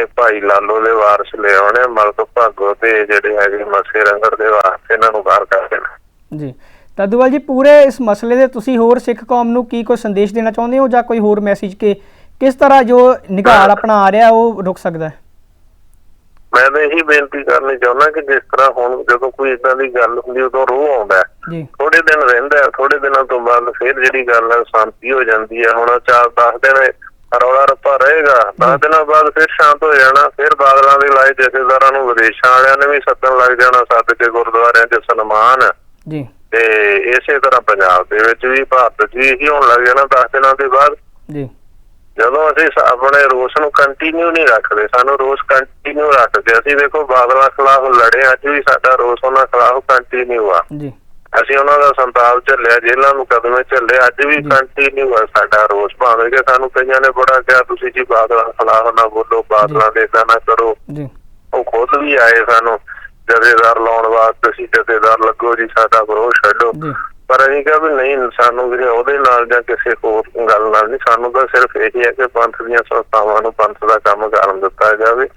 ਇਹ ਭਾਈ ਲਾਲੋ ਦੇ ਵਾਰਸ ਲੈ ਆਉਣੇ ਮਲਕ ਭਾਗੋ ਤੇ ਜਿਹੜੇ ਹੈਗੇ ਮਸੇ ਰੰਗੜ ਦੇ ਵਾਸਤੇ ਇਹਨਾਂ ਨੂੰ ਬਾਹਰ ਕਰ ਦੇਣਾ। ਜੀ। ਤਦੂਵਾਲ ਜੀ ਪੂਰੇ ਇਸ ਮਸਲੇ ਦੇ ਤੁਸੀਂ ਹੋਰ ਸਿੱਖ ਕੌਮ ਨੂੰ ਕੀ ਕੋਈ ਸੰਦੇਸ਼ ਦੇਣਾ ਚਾਹੁੰਦੇ ਹੋ ਜਾਂ ਕੋਈ ਹੋਰ ਮੈਸੇਜ ਕਿ ਕਿਸ ਤਰ੍ਹਾਂ ਜੋ ਨਿਗਾਰ ਆਪਣਾ ਆ ਰਿਹਾ ਉਹ ਰੁਕ ਸਕਦਾ ਹੈ? ਮੈਂ ਤਾਂ ਇਹੀ ਬੇਨਤੀ ਕਰਨੀ ਚਾਹੁੰਦਾ ਕਿ ਜਿਸ ਤਰ੍ਹਾਂ ਹੁਣ ਜਦੋਂ ਕੋਈ ਇਦਾਂ ਦੀ ਗੱਲ ਹੁੰਦੀ ਉਦੋਂ ਰੋਹ ਆਉਂਦਾ। ਜੀ। ਥੋੜੇ ਦਿਨ ਰਹਿੰਦਾ ਥੋੜੇ ਦਿਨਾਂ ਤੋਂ ਬਾਅਦ ਫਿਰ ਜਿਹੜੀ ਗੱਲ ਹੈ ਸ਼ਾਂਤੀ ਹੋ ਜਾਂਦੀ ਹੈ। ਹੁਣ ਚਾਰ 10 ਦਿਨ ਰੌਲਾ ਰੱਪਾ ਰਹੇਗਾ 10 ਦਿਨਾਂ ਬਾਅਦ ਫਿਰ ਸ਼ਾਂਤ ਹੋ ਜਾਣਾ ਫਿਰ ਬਾਦਲਾਂ ਦੇ ਲਾਏ ਜਥੇਦਾਰਾਂ ਨੂੰ ਵਿਦੇਸ਼ਾਂ ਵਾਲਿਆਂ ਨੇ ਵੀ ਸੱਦਣ ਲੱਗ ਜਾਣਾ ਸੱਦ ਕੇ ਗੁਰਦੁਆਰਿਆਂ 'ਚ ਸਨਮਾਨ। ਜੀ। ਤੇ ਇਸੇ ਤਰ੍ਹਾਂ ਪੰਜਾਬ ਦੇ ਵਿੱਚ ਵੀ ਭਾਰਤ 'ਚ ਵੀ ਇਹੀ ਹੋਣ ਲੱਗ ਜਾਣਾ 10 ਦਿਨਾਂ ਦੇ ਬਾਅਦ। ਜੀ। ਜਦੋਂ ਅਸੀਂ ਆਪਣੇ ਰੋਸ ਨੂੰ ਕੰਟੀਨਿਊ ਨਹੀਂ ਰੱਖਦੇ ਸਾਨੂੰ ਰੋਸ ਕੰਟੀਨਿਊ ਰੱਖਦੇ। ਅਸੀਂ ਦੇਖੋ ਬਾਦਲਾਂ ਖਿਲਾਫ ਲੜੇ ਅੱਜ ਵੀ ਸਾਡਾ ਰੋਸ ਉਹਨਾਂ ਖਿਲਾਫ ਕੰਟੀਨਿਊ ਆ। ਜੀ। ਅਸੀਂ ਉਹਨਾਂ ਦਾ ਸੰਤਾਪ ਝੱਲਿਆ ਜੇਲ੍ਹਾਂ ਨੂੰ ਕਦਮੇ ਝੱਲੇ ਅੱਜ ਵੀ। ਕੰਟੀਨਿਊ ਆ ਸਾਡਾ ਰੋਸ। ਭਾਵੇਂ ਕਿ ਸਾਨੂੰ ਕਈਆਂ ਨੇ ਬੜਾ ਕਿਹਾ ਤੁਸੀਂ ਜੀ ਬਾਦਲਾਂ ਖਿਲਾਫ ਨਾ ਬੋਲੋ ਬਾਦਲਾਂ ਦੇ ਏਦਾਂ ਨਾ ਕਰੋ। ਜੀ। ਉਹ ਖੁਦ ਵੀ ਆਏ ਸਾਨੂੰ ਜਥੇਦਾਰ ਲਾਉਣ ਵਾਸਤੇ ਸੀ ਜਥੇਦਾਰ ਲੱਗੋ ਜੀ ਸਾਡਾ ਵਿਰੋਧ ਛੱਡੋ। ਜੀ। ਪਰ ਅਸੀਂ ਕਿਹਾ ਵੀ ਨਹੀਂ ਸਾਨੂੰ ਵੀ ਉਹਦੇ ਨਾਲ ਜਾਂ ਕਿਸੇ ਹੋਰ ਗੱਲ ਨਾਲ ਨਹੀਂ। ਸਾਨੂੰ ਤਾਂ ਸਿਰਫ ਇਹ ਹੈ ਕਿ ਪੰਥ ਦੀਆਂ ਸੰਸਥਾਵਾਂ ਨੂੰ ਪੰਥ ਦਾ ਕੰਮ ਕਰਨ ਦਿੱਤਾ ਜਾਵੇ।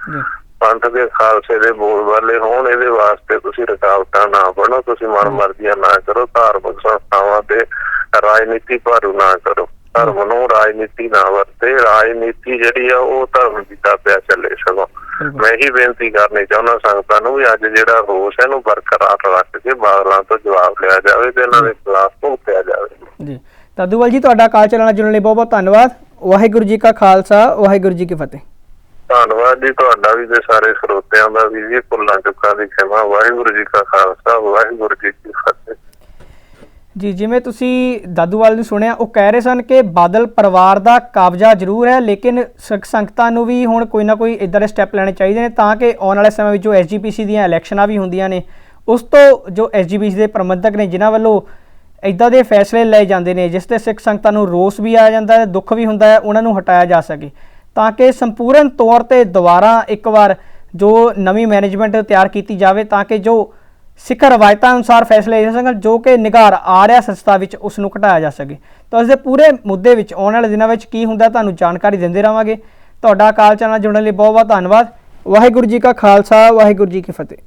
ਪੰਥ ਦੇ ਖਾਲਸੇ ਦੇ ਬੋਲ ਵਾਲੇ ਹੋਣ ਇਹਦੇ ਵਾਸਤੇ ਤੁਸੀਂ ਰੁਕਾਵਟਾਂ ਨਾ ਬਣੋ ਤੁਸੀਂ ਮਨ ਮਰਜ਼ੀਆਂ ਨਾ ਕਰੋ ਧਾਰਮਿਕ ਸੰਸਥਾਵਾਂ ਤੇ ਰਾਜਨੀਤੀ ਭਾਰੂ ਨਾ ਕਰੋ। ਧਰਮ ਨੂੰ ਰਾਜਨੀਤੀ ਨਾ ਵਰਤੇ ਰਾਜਨੀਤੀ ਜਿਹੜੀ ਆ ਉਹ ਧਰਮ ਦੀ ਪਿਆ ਚੱਲੇ ਸਗੋਂ। ਮੈਂ ਹੀ ਬੇਨਤੀ ਕਰਨੀ ਚਾਹੁੰਦਾ ਸੰਗਤਾਂ ਨੂੰ ਵੀ ਅੱਜ ਜਿਹੜਾ ਰੋਸ ਹੈ ਇਹਨੂੰ ਬਰਕਰਾਰ ਰੱਖ ਕੇ ਬਾਦਲਾਂ ਤੋਂ ਜਵਾਬ ਲਿਆ ਜਾਵੇ ਤੇ ਇਹਨਾਂ ਦੇ ਖਿਲਾਫ ਭੁਗਤਿਆ ਜਾਵੇ। ਜੀ। ਤਦੂਵਾਲ ਜੀ ਤੁਹਾਡਾ ਕਾਲ ਚੱਲਣਾ ਜੁੜਨ ਲਈ ਬਹੁਤ ਬਹੁਤ ਧੰਨਵਾਦ। ਵਾਹਿਗੁਰੂ ਜੀ ਕਾ ਖਾਲਸਾ ਵਾਹਿਗੁਰੂ ਜੀ ਕੀ ਫਤਿਹ। ਧੰਨਵਾਦ ਜੀ ਤੁਹਾਡਾ ਵੀ ਤੇ ਸਾਰੇ ਸਰੋਤਿਆਂ ਦਾ ਵੀ ਜੀ ਭੁੱਲਾਂ ਚੁੱਕਾਂ ਦੀ ਖਿਮਾ। ਵਾਹਿਗੁਰੂ ਜੀ ਕਾ ਖਾਲਸਾ ਵਾਹਿਗੁਰੂ ਜੀ ਕੀ ਫਤਿਹ। ਜੀ, ਜਿਵੇਂ ਤੁਸੀਂ ਦਾਦੂਵਾਲ ਨੂੰ ਸੁਣਿਆ, ਉਹ ਕਹਿ ਰਹੇ ਸਨ ਕਿ ਬਾਦਲ ਪਰਿਵਾਰ ਦਾ ਕਬਜ਼ਾ ਜ਼ਰੂਰ ਹੈ, ਲੇਕਿਨ ਸਿੱਖ, ਸੰਗਤਾਂ ਨੂੰ ਵੀ ਹੁਣ ਕੋਈ ਨਾ ਕੋਈ ਇਦਾਂ ਦੇ ਸਟੈਪ ਲੈਣੇ ਚਾਹੀਦੇ ਨੇ, ਤਾਂ ਕਿ ਆਉਣ ਵਾਲੇ ਸਮੇਂ ਵਿੱਚ ਜੋ ਐਸਜੀਪੀਸੀ ਦੀਆਂ ਇਲੈਕਸ਼ਨਾਂ ਵੀ ਹੁੰਦੀਆਂ ਨੇ, ਉਸ ਤੋਂ ਜੋ ਐਸਜੀਪੀਸੀ ਦੇ ਪ੍ਰਬੰਧਕ ਨੇ, ਜਿਨ੍ਹਾਂ ਵੱਲੋਂ ਇਦਾਂ ਦੇ ਫੈਸਲੇ ਲਏ ਜਾਂਦੇ ਨੇ, ਜਿਸ ਤੇ ਸਿੱਖ ਸੰਗਤਾਂ ਨੂੰ ਰੋਸ ਵੀ ਆ ਜਾਂਦਾ ਹੈ, ਦੁੱਖ ਵੀ ਹੁੰਦਾ ਹੈ, ਉਹਨਾਂ ਨੂੰ ਹਟਾਇਆ ਜਾ ਸਕੇ। ਤਾਂ ਕਿ ਸੰਪੂਰਨ ਤੌਰ ਤੇ ਦੁਬਾਰਾ ਇੱਕ ਵਾਰ ਜੋ ਨਵੀਂ ਮੈਨੇਜਮੈਂਟ ਤਿਆਰ ਕੀਤੀ ਜਾਵੇ, ਤਾਂ ਕਿ ਜੋ ਸਿੱਖ ਰਵਾਇਤਾਂ ਅਨੁਸਾਰ ਫੈਸਲੇ ਲੈ ਸਕਣ ਜੋ ਕਿ ਨਿਗਾਰ ਆ ਰਿਹਾ ਸੰਸਥਾ ਵਿੱਚ ਉਸ ਨੂੰ ਘਟਾਇਆ ਜਾ ਸਕੇ। ਤਾਂ ਇਸ ਦੇ ਪੂਰੇ ਮੁੱਦੇ ਵਿੱਚ ਆਉਣ ਵਾਲੇ ਦਿਨਾਂ ਵਿੱਚ ਕੀ ਹੁੰਦਾ ਤੁਹਾਨੂੰ ਜਾਣਕਾਰੀ ਦਿੰਦੇ ਰਵਾਂਗੇ ਤੁਹਾਡਾ ਕਾਲ ਚੈਨਲ ਜੁੜਨ ਲਈ ਬਹੁਤ ਬਹੁਤ ਧੰਨਵਾਦ। ਵਾਹਿਗੁਰੂ ਜੀ ਕਾ ਖਾਲਸਾ, ਵਾਹਿਗੁਰੂ ਜੀ ਕੀ ਫਤਿਹ।